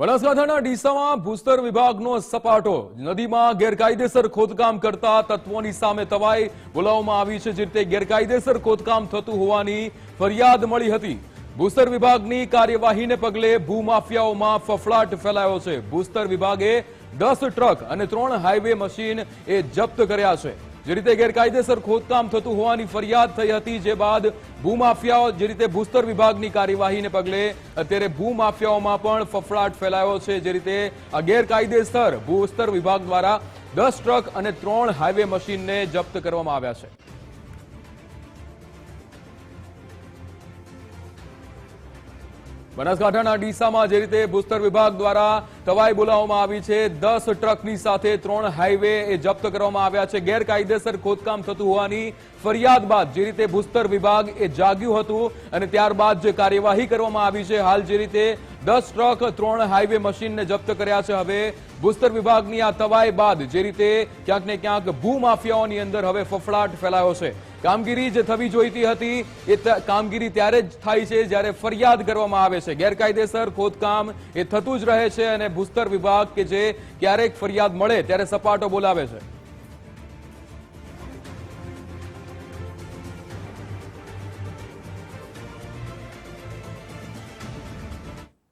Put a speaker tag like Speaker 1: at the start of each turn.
Speaker 1: બનાસકાંઠાના ડીસામાં ભૂસ્તર વિભાગનો સપાટો. નદીમાં ગેરકાયદેસર ખોદકામ કરતા તત્વોની સામે તવાઈ બોલાવવામાં આવી છે. જે રીતે ગેરકાયદેસર ખોદકામ થતું હોવાની ફરિયાદ મળી હતી. ભૂસ્તર વિભાગની કાર્યવાહીને પગલે ભૂમાફિયાઓમાં ફફડાટ ફેલાયો છે. ભૂસ્તર વિભાગે દસ ટ્રક અને ત્રણ હાઈવે મશીન એ જપ્ત કર્યા છે. જે રીતે ગેરકાયદેસર ખોદકામ થતું હોવાની ફરિયાદ થઈ હતી, જે બાદ ભૂમાફિયાઓ જે રીતે ભૂસ્તર વિભાગની કાર્યવાહીને પગલે અત્યારે ભૂમાફિયાઓમાં પણ ફફડાટ ફેલાયો છે. જે રીતે ગેરકાયદેસર ભૂસ્તર વિભાગ દ્વારા દસ ટ્રક અને ત્રણ હાઈવે મશીનને જપ્ત કરવામાં આવ્યા છે. બનાસકાંઠાના ડીસામાં જે રીતે ભૂસ્તર વિભાગ દ્વારા તવાઈ બોલાવવામાં આવી છે, દસ ટ્રકની સાથે ત્રણ હાઈવે એ જપ્ત કરવામાં આવ્યા છે. ગેરકાયદેસર ખોદકામ થતું હોવાની ફરિયાદ બાદ જે રીતે ભૂસ્તર વિભાગ એ જાગ્યું હતું અને ત્યારબાદ જે કાર્યવાહી કરવામાં આવી છે, હાલ જે રીતે દસ ટ્રક, ત્રણ હાઈવે મશીનને જપ્ત કર્યા છે. હવે ભૂસ્તર વિભાગની આ તવાઈ બાદ જે રીતે ક્યાંક ને ક્યાંક ભૂમાફિયાઓની અંદર હવે ફફડાટ ફેલાયો છે. કામગીરી જે થવી જોઈતી હતી. એ કામગીરી ત્યારે જ થાય છે જ્યારે ફરિયાદ કરવામાં આવે છે. ગેરકાયદેસર ખોદકામ એ થતું જ રહે છે અને ભૂસ્તર વિભાગ કે જે ક્યારેક ફરિયાદ મળે ત્યારે સપાટો બોલાવે છે.